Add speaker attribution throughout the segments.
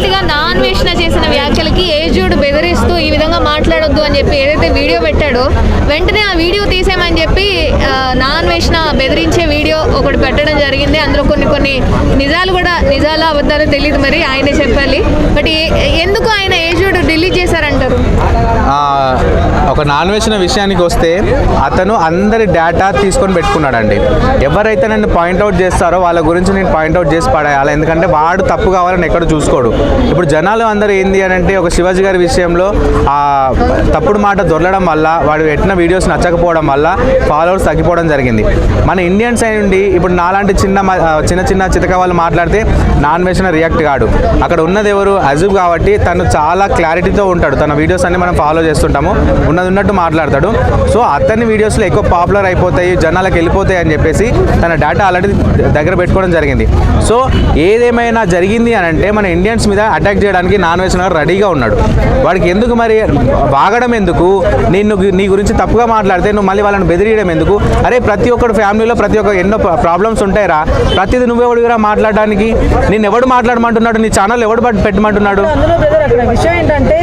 Speaker 1: రీసెంట్గా నాన్ చేసిన వ్యాఖ్యలకి ఏజుడ్ బెదిరిస్తూ ఈ విధంగా మాట్లాడొద్దు అని చెప్పి ఏదైతే వీడియో పెట్టాడో వెంటనే ఆ వీడియో తీసేయమని చెప్పి నా అన్వేషణ బెదిరించే వీడియో ఒకటి పెట్టడం జరిగింది. అందులో కొన్ని కొన్ని నిజాలు కూడా నిజాలు అబద్ధాలు తెలియదు మరి ఆయనే చెప్పాలి. బట్ ఎందుకు ఆయన ఏజుడ్ డిలీట్ చేశారంటారు?
Speaker 2: ఒక నాన్ వెజ్ విషయానికి వస్తే అతను అందరి డేటా తీసుకొని పెట్టుకున్నాడండి. ఎవరైతే నన్ను పాయింట్అవుట్ చేస్తారో వాళ్ళ గురించి నేను పాయింట్అవుట్ చేసి పడేయాలి. ఎందుకంటే వాడు తప్పు కావాలని ఎక్కడ చూసుకోడు. ఇప్పుడు జనాలు అందరూ ఏంది అని అంటే ఒక శివాజీ గారి విషయంలో ఆ తప్పుడు మాట దొరలడం వల్ల వాడు పెట్టిన వీడియోస్ నచ్చకపోవడం వల్ల ఫాలోవర్స్ తగ్గిపోవడం జరిగింది. మన ఇండియన్స్ సైడ్ ఉండి ఇప్పుడు నాలాంటి చిన్న మ- చిన్న చిన్న చితక వాళ్ళు మాట్లాడితే నాన్ వెజ్ రియాక్ట్ కాడు. అక్కడ ఉన్నది ఎవరు? అజూబ్ కాబట్టి తను చాలా క్లారిటీతో ఉంటాడు. తన వీడియోస్ అన్ని మనం ఫాలో చేస్తుంటాము. ఉన్నది ఉన్నట్టు మాట్లాడతాడు. సో అతని వీడియోస్లో ఎక్కువ పాపులర్ అయిపోతాయి జనాలకు వెళ్ళిపోతాయి అని చెప్పేసి తన డేటా ఆల్రెడీ దగ్గర పెట్టుకోవడం జరిగింది. సో ఏదేమైనా జరిగింది అని అంటే మన ఇండియన్స్ మీద అటాక్ చేయడానికి నాన్ వేసిన రెడీగా ఉన్నాడు. వాడికి ఎందుకు మరి వాగడం ఎందుకు? నిన్ను నీ గురించి తప్పుగా మాట్లాడితే నువ్వు మళ్ళీ వాళ్ళని బెదిరియడం ఎందుకు? అరే ప్రతి ఒక్కడు ఫ్యామిలీలో ప్రతి ఒక్క ఎన్నో ప్రాబ్లమ్స్ ఉంటాయిరా. ప్రతిది నువ్వెవడుగా మాట్లాడడానికి? నిన్ను ఎవడు మాట్లాడమంటున్నాడు? నీ ఛానల్ ఎవడు పెట్టమంటున్నాడు
Speaker 3: అందులో బ్రదర్ అక్కడ విషయం ఏంటంటే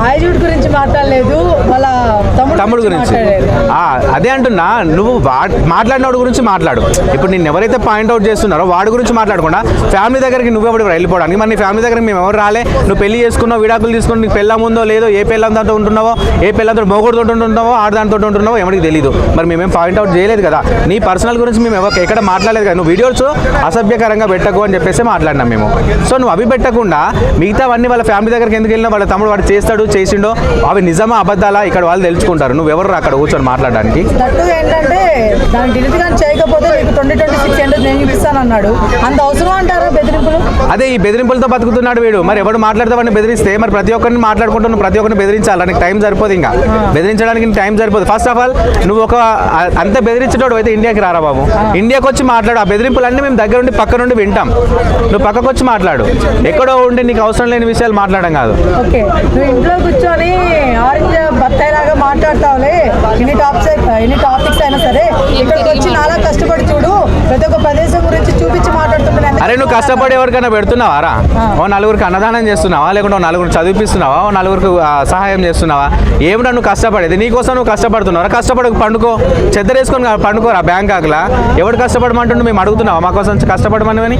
Speaker 3: హాయిజూడ్ గురించి మాట్లాడలేదు వాళ్ళ
Speaker 2: తమ్ముడు గురించి
Speaker 3: మాట్లాడలేదు.
Speaker 2: ఆ, అదే అంటున్నా నువ్వు వా- మాట్లాడినోడు గురించి మాట్లాడు. ఇప్పుడు నేను ఎవరైతే పాయింట్అవుట్ చేస్తున్నారో వాడి గురించి మాట్లాడకుండా ఫ్యామిలీ దగ్గరికి నువ్వెవడు వెళ్ళిపోవడానికి. మరి నీ ఫ్యామిలీ దగ్గరికి మేము ఎవరు రాలే? నువ్వు పెళ్ళి చేసుకున్నావు విడాకులు తీసుకుని నీకు పెళ్ళం ఉందో లేదో ఏ పెళ్ళం దాంతో ఉంటున్నావో ఏ పెళ్ళంతో మొగుడుతో ఉంటున్నావో ఆడ ఉంటున్నావో ఎవరికి తెలియదు మరి మేమేం పాయింట్అవుట్ చేయలేదు కదా. నీ పర్సనల్ గురించి మేము ఎవరు ఎక్కడ మాట్లాడలేదు కదా. నువ్వు వీడియోస్ అసభ్యకరంగా పెట్టకు అని చెప్పేసి మాట్లాడినాం మేము. సో నువ్వు అవి పెట్టకుండా మిగతావన్నీ వాళ్ళ ఫ్యామిలీ దగ్గరికి ఎందుకు వెళ్ళినా వాళ్ళ తమ్ముడు వాడు చేస్తాడు చేసిండో అవి నిజమా అబద్ధాలా? ఇక్కడ వాళ్ళు తెలుసుకుంటారు. నువ్వు ఎవరు అక్కడ కూర్చొని మాట్లాడడానికి?
Speaker 3: దట్టు ఏంటంటే దాని డిలీట్ కానీ చేయకపోతే మీకు ట్వంటీ ట్వంటీ సిక్స్ ఏంటో నేను చూపిస్తాను అన్నాడు అంత అవసరం అంటారా బెదిరింపులు?
Speaker 2: అదే ఈ బెదిరింపులతో బతుకుతున్నాడు వీడు. మరి ఎవడు మాట్లాడతావని బెదిరిస్తే మరి ప్రతి ఒక్కరిని మాట్లాడుకుంటూ నువ్వు ప్రతి ఒక్కరిని బెదిరించాలి. నీకు టైం సరిపోదు ఇంకా. బెదిరించడానికి నీకు టైం సరిపోదు. ఫస్ట్ ఆఫ్ ఆల్ నువ్వు ఒక అంత బెదిరించేటోడు అయితే ఇండియాకి రారా బాబు? ఇండియాకి వచ్చి మాట్లాడు. ఆ బెదిరింపులన్నీ మేము దగ్గర నుండి పక్క నుండి వింటాం. నువ్వు పక్కకు వచ్చి మాట్లాడు. ఎక్కడో ఉండి నీకు అవసరం లేని విషయాలు మాట్లాడడం కాదు.
Speaker 3: ఓకే. నువ్వు ఇంట్లో కూర్చొని ఆరెంజ్ బత్తాయి లాగా మాట్లాడతావులే. ఎన్ని టాపిక్స్ ఎన్ని టాపిక్స్ అయినా సరే ఇక్కడికి వచ్చి నాలా కష్టపడి చూడు. ప్రతి ఒక్క ప్రదేశం గురించి చూపించి మాట్లాడుతున్నాను
Speaker 2: అరే నువ్వు కష్టపడి ఎవరికైనా పెడుతున్నావా? రా. ఓ నలుగురికి అన్నదానం చేస్తున్నావా? లేకుంటే ఓ నలుగురు చదివిపిస్తున్నావా? ఓ నలుగురికి సహాయం చేస్తున్నావా? ఏమిటా నువ్వు కష్టపడేది? నీకోసం నువ్వు కష్టపడుతున్నావు? కష్టపడకు పండుకో. చెద్దరేసుకొని కా- పండుకోరా బ్యాంక్ ఆకలా? ఎవడు కష్టపడమంటుండు మేము అడుగుతున్నావా? మా కోసం కష్టపడమని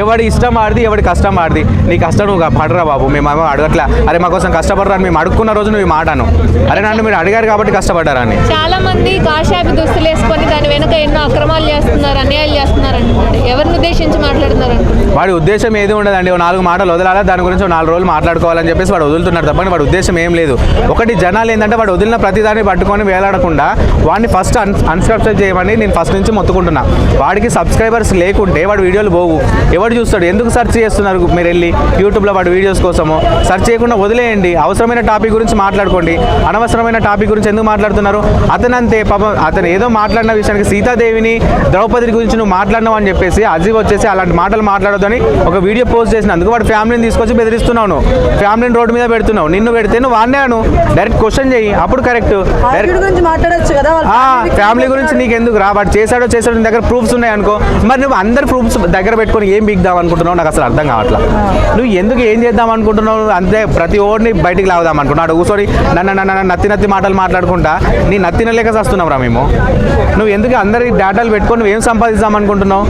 Speaker 2: ఎవడి ఇష్టం ఆడిది ఎవడి కష్టం ఆడిది? నీ కష్టం నువ్వు పడరా బాబు మేము అడగట్లే. అరే మా కోసం కష్టపడరా మేము అడుక్కున్న రోజు నువ్వు ఈ మాటను అరే నన్ను మీరు అడిగారు కాబట్టి కష్టపడ్డారా అని?
Speaker 1: చాలా మంది కాషాయపు దుస్తులు వేసుకొని దాని వెనుక ఎన్నో అక్రమాలు చేస్తున్నారు అన్యాయాలు చేస్తున్నారు అంటున్నాడు ఎవరిని ఉద్దేశించి మాట్లాడుతున్నారు
Speaker 2: వాడి ఉద్దేశం ఏది ఉండదండి నాలుగు మాటలు వదలాలా దాని గురించి నాలుగు రోజులు మాట్లాడుకోవాలని చెప్పేసి వాడు వదులుతున్నారు తప్పని వాడి ఉద్దేశం ఏం లేదు. ఒకటి జనాలు ఏంటంటే వాడు వదిలిన ప్రతిదాన్ని పట్టుకొని వేలాడకుండా వాడిని ఫస్ట్ అన్ అన్సబ్స్క్రైబ్ చేయమని నేను ఫస్ట్ నుంచి మొత్తుకుంటున్నా. వాడికి సబ్స్క్రైబర్స్ లేకుంటే వాడు వీడియోలు పోవు. ఎవడు చూస్తాడు? ఎందుకు సెర్చ్ చేస్తున్నారు మీరు వెళ్ళి? యూట్యూబ్లో వాడు వీడియోస్ కోసము? సెర్చ్ చేయకుండా వదిలేయండి. అవసరమైన టాపిక్ గురించి మాట్లాడుకోండి. అనవసరమైన టాపిక్ గురించి ఎందుకు మాట్లాడుతున్నారు? అతను అంతే పాపం అతను ఏదో మాట్లాడిన విషయానికి సీతాదేవిని ద్రౌపది గురించి నువ్వు మాట్లాడినావు అని చెప్పేసి అజీబ్ వచ్చేసి అలాంటి మాటలు మాట్లాడొద్దని ఒక వీడియో పోస్ట్ చేసినందుకు వాడు ఫ్యామిలీని తీసుకొచ్చి బెదిరిస్తున్నావు ఫ్యామిలీని రోడ్డు మీద పెడుతున్నావు. నిన్ను పెడితే నువ్వు వాడినే అను. డైరెక్ట్ క్వశ్చన్ చేయి. అప్పుడు కరెక్ట్. ఫ్యామిలీ గురించి నీకు ఎందుకు రా? వాడు చేశాడో చేశాడో నీ దగ్గర ప్రూఫ్స్ ఉన్నాయి అనుకో. మరి నువ్వు అందరు ప్రూఫ్స్ దగ్గర పెట్టుకొని ఏం బిగ్దాం అనుకుంటున్నావు? నాకు అసలు అర్థం కావట్లా. నువ్వు ఎందుకు ఏం చేద్దాం అనుకుంటున్నావు? అంతే ప్రతి ఓడిని బయటికి లాగుదాం అనుకుంటున్నాడు కూర్చొని నన్ను నన్ను నన్ను నత్తి నత్తి మాటలు మాట్లాడుకుంటా. నీ నత్తిన లేక వస్తున్నావు రా మేము. నువ్వు ఎందుకు అందరి డేటాలు పెట్టుకొని ఏం సంపాదిద్దాం అనుకుంటున్నావు?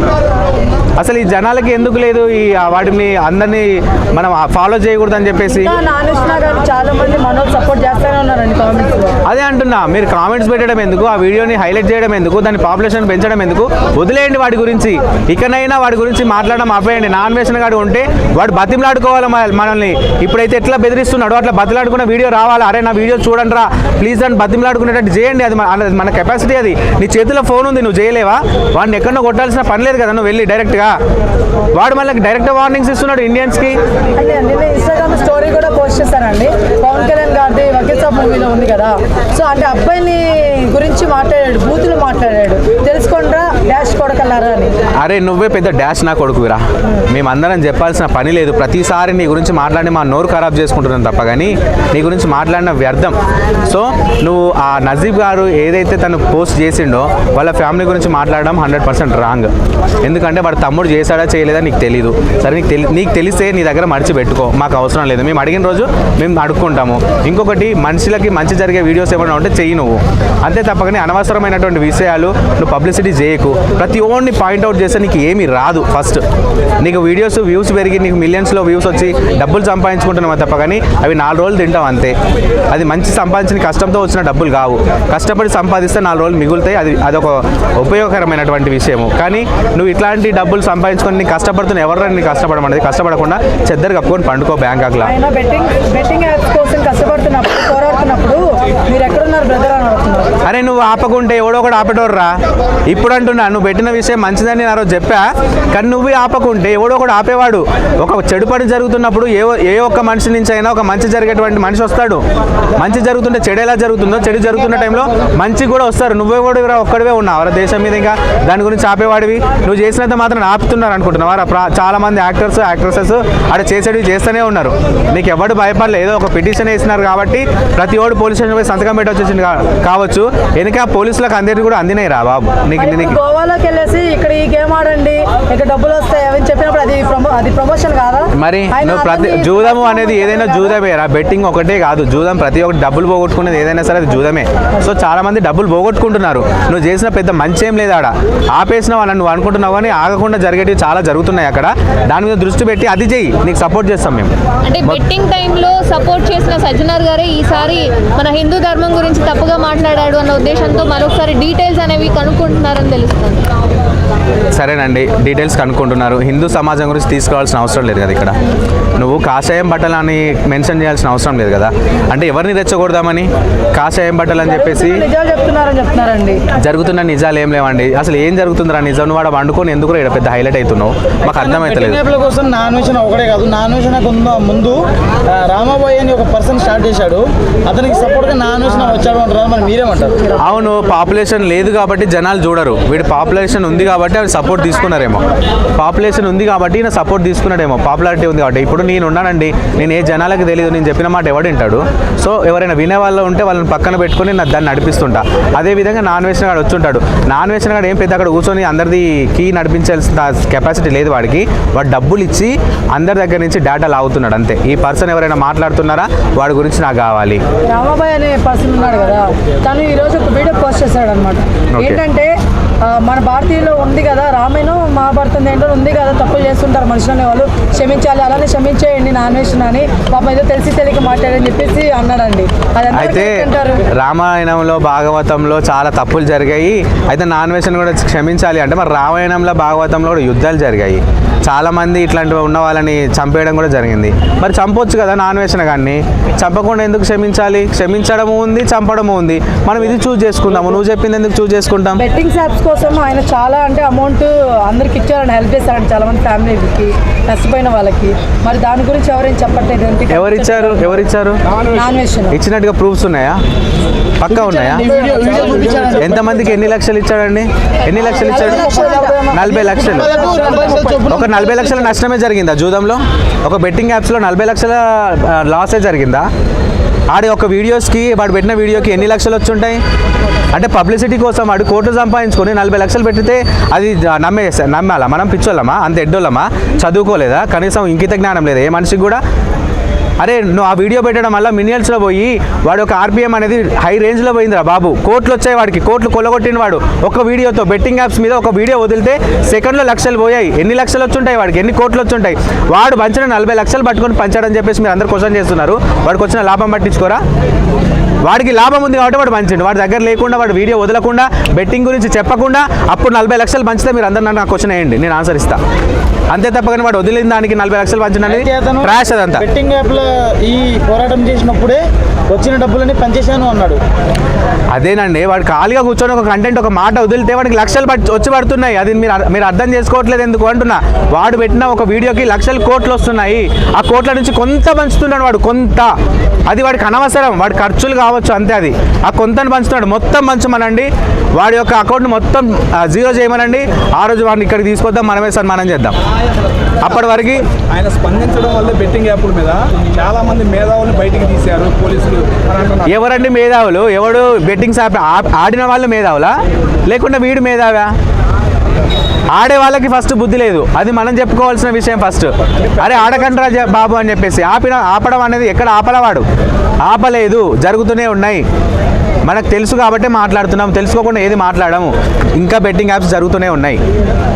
Speaker 2: అసలు ఈ జనాలకి ఎందుకు లేదు ఈ వాటిని అందరినీ మనం ఫాలో చేయకూడదు అని చెప్పేసి?
Speaker 3: ఇంకా నానేసిన గారు చాలా మంది మనోజ్ సపోర్ట్ చేస్తూనే ఉన్నారండి కామెంట్స్లో.
Speaker 2: అదే అంటున్నా మీరు కామెంట్స్ పెట్టడం ఎందుకు? ఆ వీడియోని హైలైట్ చేయడం ఎందుకు? దాని పాపులేషన్ పెంచడం ఎందుకు? వదిలేయండి వాడి గురించి. ఇకనైనా వాడి గురించి మాట్లాడడం ఆపేయండి. నాన్ వేసిన గాడు ఉంటే వాడు బతిమలాడుకోవాలి మన- మనల్ని. ఇప్పుడైతే ఎట్లా బెదిరిస్తున్నాడో అట్లా బతిలాడుకున్న వీడియో రావాలి. అరే నా వీడియో చూడండి రా ప్లీజ్ అని బతిమలాడుకునేటట్టు చేయండి. అది మన- అది మన కెపాసిటీ అది. నీ చేతిలో ఫోన్ ఉంది నువ్వు చేయలేవా? వాడిని ఎక్కడో కొట్టాల్సిన పని లేదు కదా నువ్వు వెళ్ళి డైరెక్ట్గా వాడు మళ్ళీ డైరెక్ట్ వార్నింగ్స్ ఇస్తున్నాడు ఇండియన్స్కి
Speaker 3: అంటే నిన్న ఇన్స్టాగ్రామ్ స్టోరీ కూడా పోస్ట్ చేశారండి. పవన్ కళ్యాణ్ గారిది వకీల్ మూవీలో ఉంది కదా. సో అంటే అబ్బాయిని గురించి మాట్లాడాడు బూతులు మాట్లాడాడు. తెలుసుకోండ్రా? డాష్ అని.
Speaker 2: అరే నువ్వే పెద్ద డాష్ నా కొడుకురా మేమందరం చెప్పాల్సిన పని లేదు. ప్రతిసారి నీ గురించి మాట్లాడి మా నోరు ఖరాబ్ చేసుకుంటున్నాను తప్ప కానీ నీ గురించి మాట్లాడిన వ్యర్థం. సో నువ్వు ఆ నజీబ్ గారు ఏదైతే తను పోస్ట్ చేసిండో వాళ్ళ ఫ్యామిలీ గురించి మాట్లాడడం హండ్రెడ్ పర్సెంట్ రాంగ్. ఎందుకంటే వాడు తమ్ముడు చేశాడా చేయలేదా నీకు తెలియదు సరే నీకు తెలి నీకు తెలిస్తే నీ దగ్గర మర్చిపెట్టుకో మాకు అవసరం లేదు. మేము అడిగిన రోజు మేము అడుక్కుంటాము. ఇంకొకటి మనుషులకి మంచి జరిగే వీడియోస్ ఏమైనా ఉంటే చెయ్యి నువ్వు. అంతే తప్పకని అనవసరమైనటువంటి విషయాలు నువ్వు పబ్లిసిటీ చేయకు. ప్రతి ఓన్ని పాయింట్అవుట్ చేస్తే నీకు ఏమీ రాదు ఫస్ట్. నీకు వీడియోస్ వ్యూస్ పెరిగి నీకు మిలియన్స్లో వ్యూస్ వచ్చి డబ్బులు సంపాదించుకుంటున్నావు తప్ప కానీ అవి నాలుగు రోజులు తింటావు అంతే. అది మంచి సంపాదించిన కష్టంతో వచ్చిన డబ్బులు కావు. కష్టపడి సంపాదిస్తే నాలుగు రోజులు మిగులుతాయి. అది అదొక ఉపయోగకరమైనటువంటి విషయము. కానీ నువ్వు ఇట్లాంటి డబ్బులు సంపాదించుకొని నీకు కష్టపడుతున్న ఎవరైనా నీకు కష్టపడమనేది? కష్టపడకుండా చెద్దరు కప్పుకొని పండుకో బ్యాంకాక్లో.
Speaker 3: ఆయన బెట్టింగ్ బెట్టింగ్ యాప్స్ కోసం కష్టపడుతున్నప్పుడు పోరాడుతున్నప్పుడు మీరు
Speaker 2: అరే నువ్వు ఆపకుంటే ఎవడో ఒకటి ఆపేటోర్రా? ఇప్పుడు అంటున్నా నువ్వు పెట్టిన విషయం మంచిదని నేను ఆ రోజు చెప్పా. కానీ నువ్వు ఆపకుంటే ఎవడో ఒకడు ఆపేవాడు. ఒక చెడు పని జరుగుతున్నప్పుడు ఏ ఏ ఒక్క మనిషి నుంచి అయినా ఒక మంచి జరిగేటువంటి మనిషి వస్తాడు. మంచి జరుగుతుంటే చెడు ఎలా జరుగుతుందో చెడు జరుగుతున్న టైంలో మంచి కూడా వస్తారు. నువ్వే కూడా ఒక్కడివే ఉన్నావు. రా దేశం మీద ఇంకా దాని గురించి ఆపేవాడివి. నువ్వు చేసినంత మాత్రం ఆపుతున్నారు అనుకుంటున్నావు. రా? చాలా మంది యాక్టర్స్ యాక్ట్రసెస్ అక్కడ చేసేటివి చేస్తూనే ఉన్నారు. నీకు ఎవడు భయపడలేదు ఏదో ఒక పిటిషన్ వేసినారు కాబట్టి ప్రతి ఓడు పోలీస్ స్టేషన్ పోయి సంతకం పెట్టొచ్చేసింది కా- కావచ్చు. వెనక పోలీసులకు అందరికీ కూడా అందినాయి రా బాబు. నీకు నీకు
Speaker 3: గోవాలోకి వెళ్ళేసి ఇక్కడ ఈ గేమ్ ఆడండి ఇక్కడ డబ్బులు వస్తాయి అని చెప్పినప్పుడు అది ప్రమో అది ప్రమోషన్ కాదా?
Speaker 2: మరి నువ్వు ప్రతి జూదము అనేది ఏదైనా జూదమే రా. బెట్టింగ్ ఒకటే కాదు. జూదం ప్రతి ఒక్కటి డబ్బులు పోగొట్టుకునేది ఏదైనా సరే అది జూదమే. సో చాలా మంది డబ్బులు పోగొట్టుకుంటున్నారు. నువ్వు చేసిన పెద్ద మంచి ఏం లేదు ఆడ. ఆపేసినావు అని నువ్వు అనుకుంటున్నావు కానీ ఆగకుండా జరిగేటివి చాలా జరుగుతున్నాయి అక్కడ. దాని మీద దృష్టి పెట్టి అది చెయ్యి. నీకు సపోర్ట్ చేస్తాం మేము.
Speaker 1: అంటే బెట్టింగ్ టైంలో సపోర్ట్ చేసిన సజ్జనార్ గారే ఈసారి మన హిందూ ధర్మం గురించి తప్పుగా మాట్లాడాడు అన్న ఉద్దేశంతో మరొకసారి డీటెయిల్స్ అనేవి కనుక్కుంటున్నారని తెలుస్తుంది.
Speaker 2: సరేనండి డీటెయిల్స్ కనుక్కుంటున్నారు. హిందూ సమాజం గురించి తీసుకోవాల్సిన అవసరం లేదు కదా ఇక్కడ. నువ్వు కాషాయం బట్టలు అని మెన్షన్ చేయాల్సిన అవసరం లేదు కదా. అంటే ఎవరిని రెచ్చగొడదామని? కాషాయం బట్టలు అని చెప్పేసి జరుగుతున్న నిజాలు ఏం లేవండి. అసలు ఏం జరుగుతుందిరా నిజం? వాడు వండుకొని ఎందుకు ఇక్కడ పెద్ద హైలైట్ అవుతున్నావు? మాకు అర్థమవుతలేదు
Speaker 4: కిడ్నాప్ల కోసం నాన్ వెషన్ ఒకటే కాదు. నాన్ వెషన్ ముందు రామాబాయ్ అని ఒక పర్సన్ స్టార్ట్ చేశాడు. అతనికి వచ్చాడు అంటారు మరి మీరేమంటారు?
Speaker 2: అవును పాపులేషన్ లేదు కాబట్టి జనాలు చూడరు. వీడి పాపులేషన్ ఉంది కాబట్టి అవి సపోర్ట్ తీసుకున్నారేమో. పాపులేషన్ ఉంది కాబట్టి ఈయన సపోర్ట్ తీసుకున్నాడేమో. పాపులారిటీ ఉంది కాబట్టి. ఇప్పుడు నేను ఉన్నానండి. నేను ఏ జనాలకు తెలియదు నేను చెప్పిన మాట ఎవడు వింటాడు? సో ఎవరైనా వినే వాళ్ళు ఉంటే వాళ్ళని పక్కన పెట్టుకొని నా దాన్ని నడిపిస్తుంటా. అదే విధంగా నాన్ వేసిన గాడు వచ్చుంటాడు. నాన్ వేసిన గాడు ఏం పెద్ద అక్కడ కూర్చొని అందరిది కీ నడిపించాల్సిన కెపాసిటీ లేదు వాడికి. వాడు డబ్బులు ఇచ్చి అందరి దగ్గర నుంచి డేటా లాగుతున్నాడు అంతే. ఈ పర్సన్ ఎవరైనా మాట్లాడుతున్నారా? వాడి గురించి నాకు కావాలి.
Speaker 3: రామాబాయ్ అనే పర్సన్ ఉన్నాడు కదా. తను ఈ రోజు ఒక వీడియో పోస్ట్ చేశాడు అనమాట. ఏంటంటే మన భారతీయులో ఉంది కదా రామాయణం మహాభారతం ఏంటో ఉంది కదా తప్పులు చేస్తుంటారు మనుషులు అనే వాళ్ళు క్షమించాలి అలానే క్షమించేయండి నాన్ వెజ్ అని పాపం ఏదో తెలిసి తెలియక మాట్లాడని చెప్పేసి అన్నాడండి.
Speaker 2: అయితే రామాయణంలో భాగవతంలో చాలా తప్పులు జరిగాయి. అయితే నాన్ వెజ్ని కూడా క్షమించాలి అంటే మరి రామాయణంలో భాగవతంలో కూడా యుద్ధాలు జరిగాయి. చాలా మంది ఇట్లాంటివి ఉన్న వాళ్ళని చంపేయడం కూడా జరిగింది. మరి చంపొచ్చు కదా నాన్ వెజ్ని కానీ. చంపకుండా ఎందుకు క్షమించాలి? క్షమించడము ఉంది చంపడము ఉంది. మనం ఇది చూస్ చేసుకుందాము. నువ్వు చెప్పింది ఎందుకు చూస్ చేసుకుంటాం?
Speaker 3: బెట్టింగ్ యాప్స్ కోసం ఆయన చాలా అంటే అమౌంట్ అందరికి ఇచ్చారని హెల్ప్ చేశారండి చాలా మంది ఫ్యామిలీకి నష్టపోయిన వాళ్ళకి. మరి దాని గురించి ఎవరైనా చెప్పట్లేదు?
Speaker 2: ఎవరిచ్చారు ఎవరిచ్చారు ఇచ్చినట్టుగా ప్రూఫ్స్ ఉన్నాయా? పక్కా ఉన్నాయా? ఎంతమందికి ఎన్ని లక్షలు ఇచ్చాడండి? ఎన్ని లక్షలు ఇచ్చాడు? నలభై లక్షలు ఒక నలభై లక్షల నష్టమే జరిగిందా జూదంలో? ఒక బెట్టింగ్ యాప్స్లో నలభై లక్షల లాసే జరిగిందా? ఆడి ఒక వీడియోస్కి వాడు పెట్టిన వీడియోకి ఎన్ని లక్షలు వచ్చుంటాయి? అంటే పబ్లిసిటీ కోసం వాడు కోట్లు సంపాదించుకొని నలభై లక్షలు పెట్టితే అది నమ్మేస్తా నమ్మాలా? మనం పిచ్చోళ్ళమా? అంత ఎడ్డోళ్ళమా? చదువుకోలేదా? కనీసం ఇంకిత జ్ఞానం లేదా? ఏ మనిషికి కూడా అరే నువ్వు ఆ వీడియో పెట్టడం వల్ల మినియల్స్లో పోయి వాడు ఒక ఆర్బిఎం అనేది హై రేంజ్లో పోయిందిరా బాబు. కోట్లు వచ్చాయి వాడికి కోట్లు కొలగొట్టిన వాడు. ఒక వీడియోతో బెట్టింగ్ యాప్స్ మీద ఒక వీడియో వదిలితే సెకండ్లో లక్షలు పోయాయి. ఎన్ని లక్షలు వచ్చుంటాయి వాడికి? ఎన్ని కోట్లు వచ్చుంటాయి? వాడు పంచిన నలభై లక్షలు పట్టుకొని పంచాడని చెప్పేసి మీరు అందరు క్వశ్చన్ చేస్తున్నారు. వాడికి వచ్చిన లాభం పట్టించుకోరా? వాడికి లాభం ఉంది కాబట్టి వాడు పంచండి. వాడి దగ్గర లేకుండా వాడు వీడియో వదలకుండా బెట్టింగ్ గురించి చెప్పకుండా అప్పుడు నలభై లక్షలు పంచితే మీరు అందరు నాకు క్వశ్చన్ వేయండి. నేను ఆన్సర్ ఇస్తా. అంతే తప్ప కానీ వాడు వదిలిన దానికి నలభై లక్షలు
Speaker 4: అతను
Speaker 2: ట్రాష్ అదంతా.
Speaker 4: బెట్టింగ్ యాప్లో ఈ పోరాటం చేసినప్పుడే వచ్చిన డబ్బులని పంచేశాను అన్నాడు.
Speaker 2: అదేనండి. వాడు ఖాళీగా కూర్చొని ఒక కంటెంట్ ఒక మాట వదిలితే వాడికి లక్షలు వచ్చి పడుతున్నాయి. అది మీరు మీరు అర్థం చేసుకోవట్లేదు ఎందుకు అంటున్నా. వాడు పెట్టిన ఒక వీడియోకి లక్షల కోట్లు వస్తున్నాయి. ఆ కోట్ల నుంచి కొంత పంచుతున్నాడు వాడు కొంత. అది వాడికి అనవసరం. వాడి ఖర్చులు కావచ్చు అంతే అది. ఆ కొంతని పంచుతున్నాడు. మొత్తం పంచమనండి. వాడి యొక్క అకౌంట్ మొత్తం జీరో చేయమనండి. ఆ రోజు వాడిని ఇక్కడికి తీసుకొద్దాం మనమే సన్మానం చేద్దాం. అప్పటి వరకు
Speaker 5: ఆయన స్పందించడం వల్ల బెట్టింగ్ యాప్ల మీద చాలా మంది మేధావులు బయటికి తీశారు పోలీసులు
Speaker 2: ఎవరండి మేధావులు? ఎవడు బెట్టింగ్ ఆ- ఆడిన వాళ్ళు మేధావులా? లేకుంటే వీడు మేధావా? ఆడే వాళ్ళకి ఫస్ట్ బుద్ధి లేదు. అది మనం చెప్పుకోవాల్సిన విషయం ఫస్ట్ అరే ఆడకండ్రా బాబు అని చెప్పేసి ఆపిన ఆపడం అనేది ఎక్కడ ఆపలవాడు ఆపలేదు జరుగుతూనే ఉన్నాయి. మనకు తెలుసు కాబట్టి మాట్లాడుతున్నాం తెలుసుకోకుండా ఏది మాట్లాడము. ఇంకా బెట్టింగ్ యాప్స్ జరుగుతూనే ఉన్నాయి.